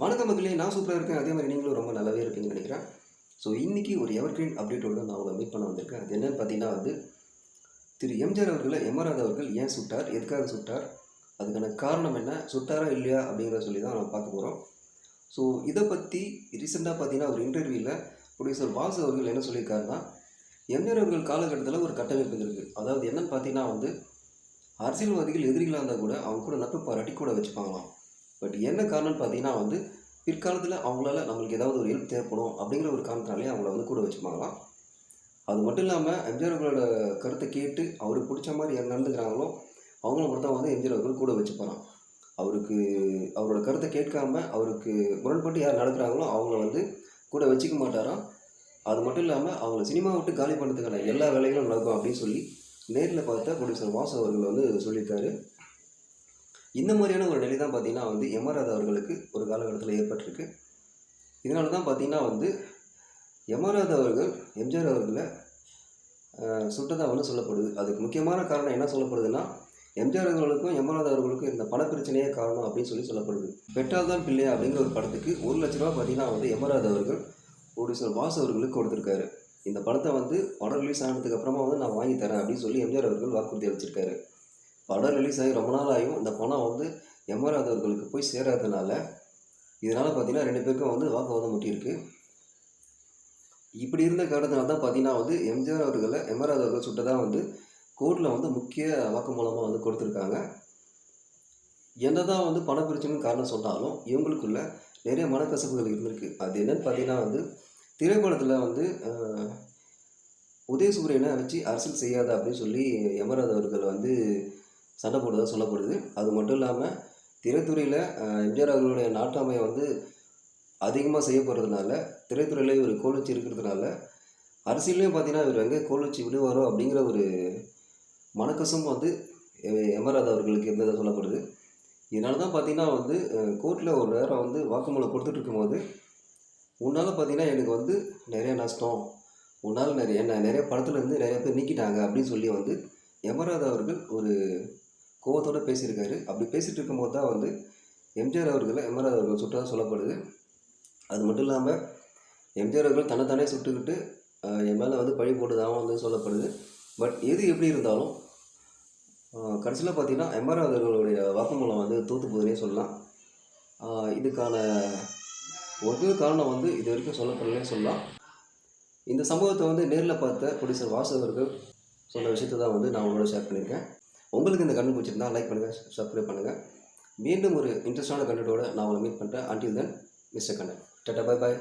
வணக்கம் மக்களே நான் சூப்பராக இருக்கேன். அதே மாதிரி நீங்களும் ரொம்ப நல்லாவே இருப்பீங்கன்னு நினைக்கிறேன். ஸோ இன்றைக்கி ஒரு எவர்கிரீன் அப்டேட்டோட நான் உங்களை மீட் பண்ண வந்திருக்கேன். அது என்னன்னு பார்த்தீங்கன்னா வந்து திரு எம்ஜிஆர் அவர்களை எம்ஆர்ஆர் அவர்கள் ஏன் சுட்டார்? எதுக்காக சுட்டார்? அதுக்கான காரணம் என்ன? சுட்டாரா இல்லையா? அப்படிங்கிறத சொல்லி தான் நம்ம பார்க்க போகிறோம் ஸோ இதை பற்றி ரீசெண்டாக பார்த்தீங்கன்னா ஒரு இன்டர்வியூவில் ப்ரொடியூசர் வாசு அவர்கள் என்ன சொல்லியிருக்காருன்னா எம்ஜிஆர் அவர்கள் காலகட்டத்தில் ஒரு கட்டமைப்பு இருக்குது அதாவது என்னன்னு பார்த்தீங்கன்னா வந்து அரசியல்வாதிகள் எதிரிகளாக இருந்தால் கூட அவங்க கூட நட்பு பாராட்டி கூட வச்சுப்பாங்களாம். பட் என்ன காரணம்னு பார்த்தீங்கன்னா வந்து பிற்காலத்தில் அவங்களால நம்மளுக்கு ஏதாவது ஒரு ஹெல்ப் தேவைப்படும் அப்படிங்கிற ஒரு காரணத்தினாலே அவங்கள வந்து கூட வச்சுப்பாங்களாம். அது மட்டும் இல்லாமல் எம்ஜிஆர் அவர்களோட கருத்தை கேட்டு அவருக்கு பிடிச்ச மாதிரி யார் நடந்துக்கிறாங்களோ அவங்கள மட்டும் வந்து எம்ஜிஆர் அவர்கள் கூட வச்சுப்பாராம். அவருக்கு அவரோட கருத்தை கேட்காம அவருக்கு முரண்பட்டு யார் நடக்கிறாங்களோ அவங்கள வந்து கூட வச்சுக்க மாட்டாராம். அது மட்டும் இல்லாமல் அவங்கள சினிமா விட்டு காலி பண்ணுறதுக்கான எல்லா வேலைகளும் நடக்கும் அப்படின்னு சொல்லி நேரில் பார்த்தா ப்ரொடியூசர் வாசு அவர்கள் வந்து சொல்லியிருக்காரு. இந்த மாதிரியான ஒரு நிலை தான் பார்த்தீங்கன்னா வந்து எம்ஆர்ஆர் அவர்களுக்கு ஒரு காலகட்டத்தில் ஏற்பட்டிருக்கு. இதனால தான் பார்த்தீங்கன்னா வந்து எம்ஆர்ஆர் அவர்கள் எம்ஜிஆர் அவர்களை சுட்டதாக சுட்டதா வந்து சொல்லப்படுது. அதுக்கு முக்கியமான காரணம் என்ன சொல்லப்படுதுன்னா எம்ஜிஆர் அவர்களுக்கும் எம்ஆர்ஆர் அவர்களுக்கும் இந்த பண பிரச்சனையே காரணம் அப்படின்னு சொல்லி சொல்லப்படுது. பெற்றால் தான் பிள்ளையா அப்படிங்கிற ஒரு படத்துக்கு ஒரு லட்ச ரூபா பார்த்தீங்கன்னா வந்து எம்ஆர்ஆர் அவர்கள் ப்ரொடியூசர் வாசு அவர்களுக்கு கொடுத்துருக்காரு. இந்த படத்தை வந்து படம் ரிலீஸ் ஆனதுக்கு அப்புறமா வந்து நான் வாங்கி தரேன் அப்படின்னு சொல்லி எம்ஜிஆர் அவர்கள் வாக்குறுதி அளிச்சிருக்காரு. படம் ரிலீஸ் ஆகி ரொம்ப நாள் ஆகியும். இந்த பணம் வந்து எம்ஆர்ஆர் அவர்களுக்கு போய் சேராதனால இதனால் பார்த்தீங்கன்னா ரெண்டு பேருக்கும் வந்து வாக்குவாதம் முட்டியிருக்கு. இப்படி இருந்த காரணத்தினால தான் பார்த்தீங்கன்னா வந்து எம்ஜிஆர் அவர்களை எம்ஆர்ஆர் அவர்கள் சுட்டதாக வந்து கோர்ட்டில் வந்து முக்கிய வாக்குமூலமாக வந்து கொடுத்துருக்காங்க. என்னதான் வந்து பண பிரச்சனை காரணம் சொன்னாலும் இவங்களுக்குள்ள நிறைய மனக்கசப்புகள் இருந்திருக்கு. அது என்னன்னு பார்த்தீங்கன்னா வந்து திரைப்படத்தில் வந்து உதயசூரியனை வச்சு அரசியல் செய்யாத அப்படின்னு சொல்லி எமராஜ் அவர்கள் வந்து சண்டை போடுறதா சொல்லப்படுது. அது மட்டும் இல்லாமல் திரைத்துறையில் எம்ஜிஆர் அவர்களுடைய நாட்டாமையை வந்து அதிகமாக செய்யப்படுறதுனால திரைத்துறையில் ஒரு கோல் வச்சு இருக்கிறதுனால அரசியல்லையும் பார்த்தீங்கன்னா இவர் எங்கே கோல் வச்சு விடுவாரோ அப்படிங்கிற ஒரு மனக்கசம் வந்து எமராஜ் அவர்களுக்கு இருந்ததாக சொல்லப்படுது. இதனால தான் பார்த்தீங்கன்னா வந்து கோர்ட்டில் ஒரு நேரம் வந்து வாக்குமூலம் கொடுத்துட்டு இருக்கும்போது உன்னால் பார்த்தீங்கன்னா எனக்கு வந்து நிறைய நஷ்டம் உன்னால் நிறைய என்ன நிறைய படத்துலேருந்து நிறைய பேர் நீக்கிட்டாங்க அப்படின்னு சொல்லி வந்து எமராஜ் அவர்கள் ஒரு கோவத்தோடு பேசியிருக்காரு. அப்படி பேசிகிட்டு இருக்கும்போது தான் வந்து எம்ஜிஆர் அவர்களை எமராஜ் அவர்கள் சுட்டதாக சொல்லப்படுது. அது மட்டும் இல்லாமல் எம்ஜிஆர் அவர்கள் தன்னைத்தானே சுட்டுக்கிட்டு என் மேலே வந்து பழி போட்டுதான் வந்து சொல்லப்படுது. பட் எது எப்படி இருந்தாலும் கடைசியில் பார்த்தீங்கன்னா எம்ஆர் அவர்களுடைய வாக்குமூலம் வந்து தூத்து போகுதுன்னே சொல்லலாம். இதுக்கான ஒரே காரணம் வந்து இது வரைக்கும் சொல்லப்படலன்னு சொல்லலாம். இந்த சம்பவத்தை வந்து நேரில் பார்த்த ப்ரொடியூசர் வாசகர்கள் சொன்ன விஷயத்தை தான் வந்து நான் உங்களோட ஷேர் பண்ணியிருக்கேன். உங்களுக்கு இந்த கண்டு பிடிச்சிருந்தா லைக் பண்ணுங்கள் சப்ஸ்கிரைப் பண்ணுங்கள் மீண்டும் ஒரு இன்ட்ரெஸ்டான கண்டென்ட்டோட நான் உங்களை மீட் பண்ணுறேன் until then mister Kannan tata bye bye